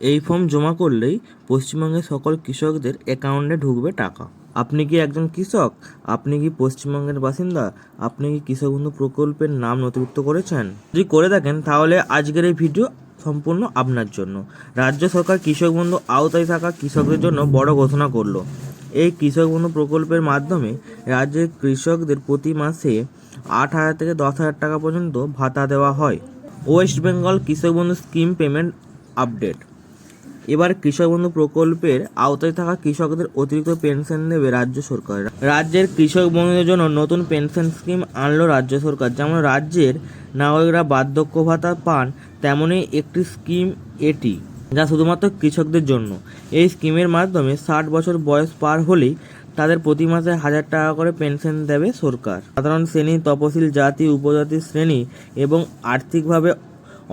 এই ফর্ম জমা করলেই পশ্চিমবঙ্গের সকল কৃষকদের অ্যাকাউন্টে ঢুকবে টাকা। আপনি কি একজন কৃষক? আপনি কি পশ্চিমবঙ্গের বাসিন্দা? আপনি কি কৃষক বন্ধু প্রকল্পের নাম নথিভুক্ত করেছেন? যদি করে থাকেন, তাহলে আজকের এই ভিডিও সম্পূর্ণ আপনার জন্য। রাজ্য সরকার কৃষক বন্ধু আওতায় থাকা কৃষকদের জন্য বড় ঘোষণা করল। এই কৃষক বন্ধু প্রকল্পের মাধ্যমে রাজ্যের কৃষকদের প্রতি মাসে আট হাজার থেকে দশ হাজার টাকা পর্যন্ত ভাতা দেওয়া হয়। ওয়েস্ট বেঙ্গল কৃষক বন্ধু স্কিম পেমেন্ট আপডেট। এবার কৃষক বন্ধু প্রকল্পের আওতায় থাকা কৃষকদের অতিরিক্ত পেনশন দেবে রাজ্য সরকার। রাজ্যের কৃষক বন্ধুদের জন্য নতুন পেনশন স্কিম আনলো রাজ্য সরকার, যেমন রাজ্যের নাগরিকরা বার্ধক্য ভাতা পান, তেমনই একটি স্কিম এটি, যা শুধুমাত্র কৃষকদের জন্য। এই স্কিমের মাধ্যমে ষাট বছর বয়স পার হলেই তাদের প্রতি মাসে হাজার টাকা করে পেনশন দেবে সরকার। সাধারণ শ্রেণি তপশিল জাতি, উপজাতি শ্রেণি এবং আর্থিকভাবে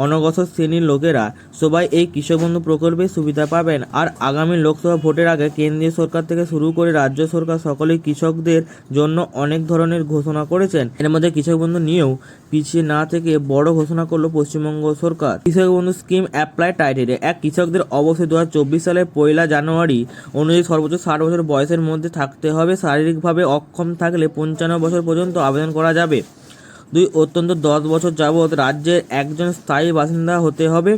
অনগ্রসর শ্রেণির লোকেরা সবাই এই কৃষক বন্ধু প্রকল্পের সুবিধা পাবেন। আর আগামী লোকসভা ভোটের আগে কেন্দ্রীয় সরকার থেকে শুরু করে রাজ্য সরকার সকলেই কৃষকদের জন্য অনেক ধরনের ঘোষণা করেছেন। এর মধ্যে কৃষক বন্ধু নিয়েও পিছিয়ে না থেকে বড় ঘোষণা করল পশ্চিমবঙ্গ সরকার। কৃষক বন্ধু স্কিম অ্যাপ্লাই টাইটেলে এক কৃষকদের অবশ্যই দু হাজার চব্বিশ সালের পয়লা জানুয়ারি অনুযায়ী সর্বোচ্চ ষাট বছর বয়সের মধ্যে থাকতে হবে। শারীরিকভাবে অক্ষম থাকলে পঞ্চান্ন বছর পর্যন্ত আবেদন করা যাবে। দুই অত্যন্ত দশ বছর যাবৎ রাজ্যের একজন স্থায়ী বাসিন্দা হতে হবে।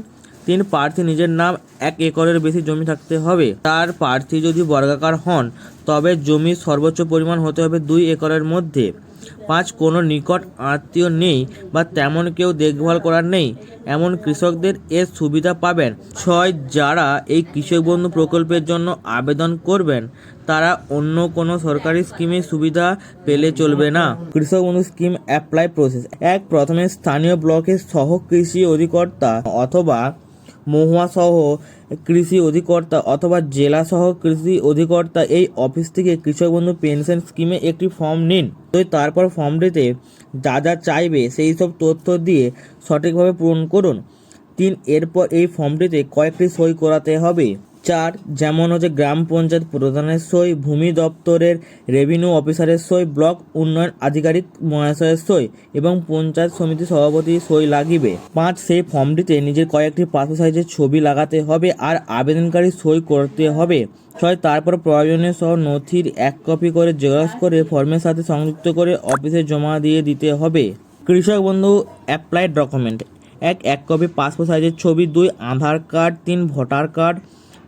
তিন প্রার্থী নিজের নাম এক একরের বেশি জমি থাকতে হবে। তার প্রার্থী যদি বর্গাকার হন, তবে জমির সর্বোচ্চ পরিমাণ হতে হবে দুই একরের মধ্যে। পাঁচ কোনো নিকট আত্মীয় নেই বা তেমন কেউ দেখভাল করার নেই। এমন কৃষকদের এর সুবিধা পাবেন। ছয়, যারা এই কৃষক বন্ধু প্রকল্পের জন্য আবেদন করবেন, তারা অন্য কোনো সরকারি স্কিমের সুবিধা পেলে চলবে না। কৃষক বন্ধু স্কিম অ্যাপ্লাই প্রসেস। এক, প্রথমে স্থানীয় ব্লকের সহ কৃষি অধিকর্তা অথবা মহুয়া সহ কৃষি অধিকর্তা অথবা জেলা সহ কৃষি অধিকর্তা এই অফিস থেকে কৃষক বন্ধু পেনশন স্কিমে একটি ফর্ম নিন। তো তারপর ফর্মটিতে যা যা চাইবে সেই সব তথ্য দিয়ে সঠিকভাবে পূরণ করুন। তিন, এরপর এই ফর্মটিতে কয়েকটি সই করাতে হবে। চার, যেমন হচ্ছে গ্রাম পঞ্চায়েত প্রধানের সই, ভূমি দপ্তরের রেভিনিউ অফিসারের সই ব্লক উন্নয়ন আধিকারিক মহাশয়ের সই এবং পঞ্চায়েত সমিতি সভাপতি সই লাগিবে। পাঁচ, সেই ফর্মটিতে নিজের কয়েকটি পাসপোর্ট সাইজের ছবি লাগাতে হবে আর আবেদনকারী সই করতে হবে। ছয়, তারপর প্রয়োজনীয় সহ নথির এক কপি করে জেরক্স করে ফর্মের সাথে সংযুক্ত করে অফিসে জমা দিয়ে দিতে হবে। কৃষক বন্ধু অ্যাপ্লাইড ডকুমেন্ট এক এক কপি পাসপোর্ট সাইজের ছবি, দুই, আধার কার্ড তিন ভোটার কার্ড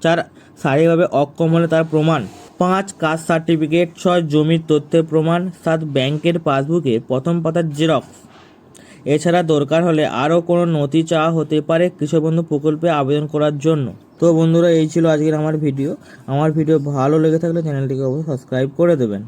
চার শারীরিকভাবে অক্ষম হলে তার প্রমাণ। পাঁচ কাস্ট সার্টিফিকেট, ছয় জমির তথ্যের প্রমাণ, সাত ব্যাংকের পাসবুকে প্রথম পাতার জেরক্স। এছাড়া দরকার হলে আরও কোনো নথি চাওয়া হতে পারে কৃষক বন্ধু প্রকল্পে আবেদন করার জন্য। তো বন্ধুরা, এই ছিল আজকের আমার ভিডিও। আমার ভিডিও ভালো লেগে থাকলে চ্যানেলটিকে অবশ্যই সাবস্ক্রাইব করে দেবেন।